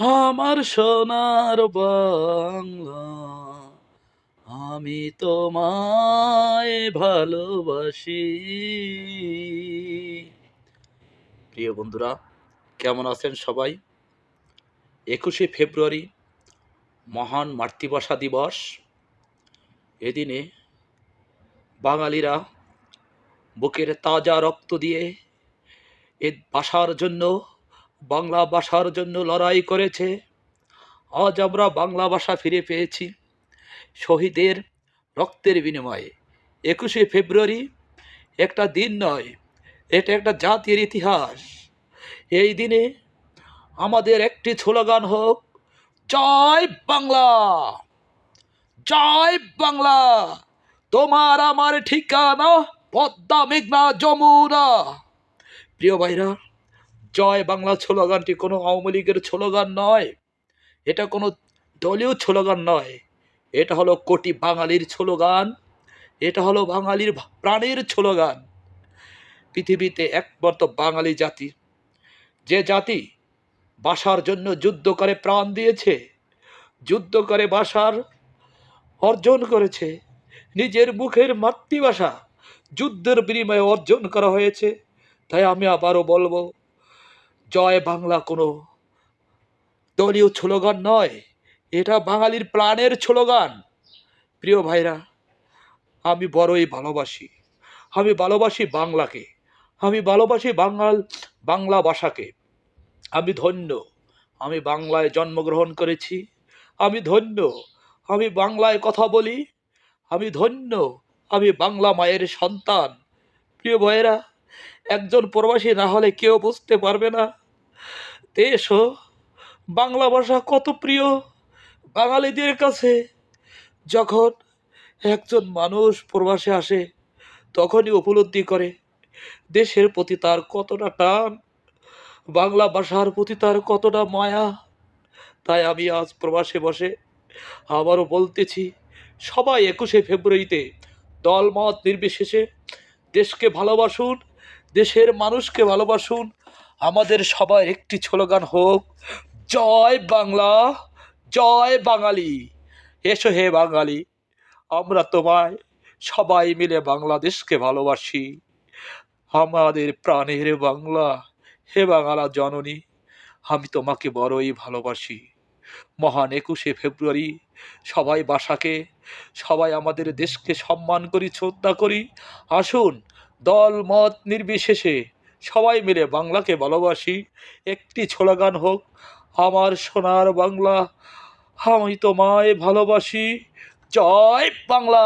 আমার সোনার বাংলা, আমি তোমায় ভালোবাসি। প্রিয় বন্ধুরা, কেমন আছেন সবাই? একুশে ফেব্রুয়ারি, মহান মাতৃভাষা দিবস। এদিনে বাঙালিরা বুকের তাজা রক্ত দিয়ে এ ভাষার জন্য বাংলা ভাষার জন্য লড়াই করেছে। আজ আমরা বাংলা ভাষা ফিরে পেয়েছি। শহীদের রক্তের বিনিময়ে। একুশে ফেব্রুয়ারি একটা দিন নয়, এটা একটা জাতির ইতিহাস। এই দিনে আমাদের একটি স্লোগান হোক, জয় বাংলা! জয় বাংলা! তোমার আমার ঠিকানা, পদ্মা, মেঘনা, যমুনা। প্রিয় ভাইরা জয় বাংলা স্লোগানটি কোনো আওয়ামী লীগের স্লোগান নয়। এটা কোনো দলীয় স্লোগান নয়। এটা হলো কোটি বাঙালির স্লোগান এটা হলো বাঙালির প্রাণের স্লোগান পৃথিবীতে একমাত্র বাঙালি জাতি। যে জাতি বাসার জন্য যুদ্ধ করে প্রাণ দিয়েছে, যুদ্ধ করে বাসার অর্জন করেছে, নিজের মুখের মাতৃভাষা যুদ্ধের বিনিময়ে অর্জন করা হয়েছে। তাই আমি আবারও বলব জয় বাংলা কোনো। দলীয় স্লোগান নয়, এটা বাঙালির প্রাণের স্লোগান প্রিয় ভাইরা, আমি বড়ই ভালোবাসি। আমি ভালোবাসি বাংলাকে। আমি ভালোবাসি বাঙাল, বাংলা ভাষাকে। আমি ধন্য, আমি বাংলায় জন্মগ্রহণ করেছি। আমি ধন্য, আমি বাংলায় কথা বলি। আমি ধন্য, আমি বাংলা মায়ের সন্তান। প্রিয় ভাইয়েরা, একজন প্রবাসী না হলে কেউ বুঝতে পারবে না দেশ ও বাংলা ভাষা কত প্রিয় বাঙালিদের কাছে। যখন একজন মানুষ প্রবাসে আসে, তখনই উপলব্ধি করে, দেশের প্রতি তার কতটা টান, বাংলা ভাষার প্রতি তার কতটা মায়া। তাই আমি আজ প্রবাসে বসে আবারও বলতেছি, সবাই একুশে ফেব্রুয়ারিতে দলমত নির্বিশেষে দেশকে ভালোবাসুন, দেশের মানুষকে ভালোবাসুন আমাদের সবার একটি স্লোগান হোক, জয় বাংলা, জয় বাঙালি। এসো হে বাঙালি, আমরা তোমায় সবাই মিলে বাংলাদেশকে ভালোবাসি। আমাদের প্রাণের বাংলা, হে বাংলা জননী, আমি তোমাকে বড়ই ভালোবাসি। মহান একুশে ফেব্রুয়ারি, সবাই বাসাকে, সবাই আমাদের দেশকে সম্মান করি, শ্রদ্ধা করি। আসুন, দল, মত নির্বিশেষে সবাই মিলে বাংলাকে ভালোবাসি। একটি ছোলা গান হোক, আমার সোনার বাংলা, আমি তোমায় ভালোবাসি। জয় বাংলা!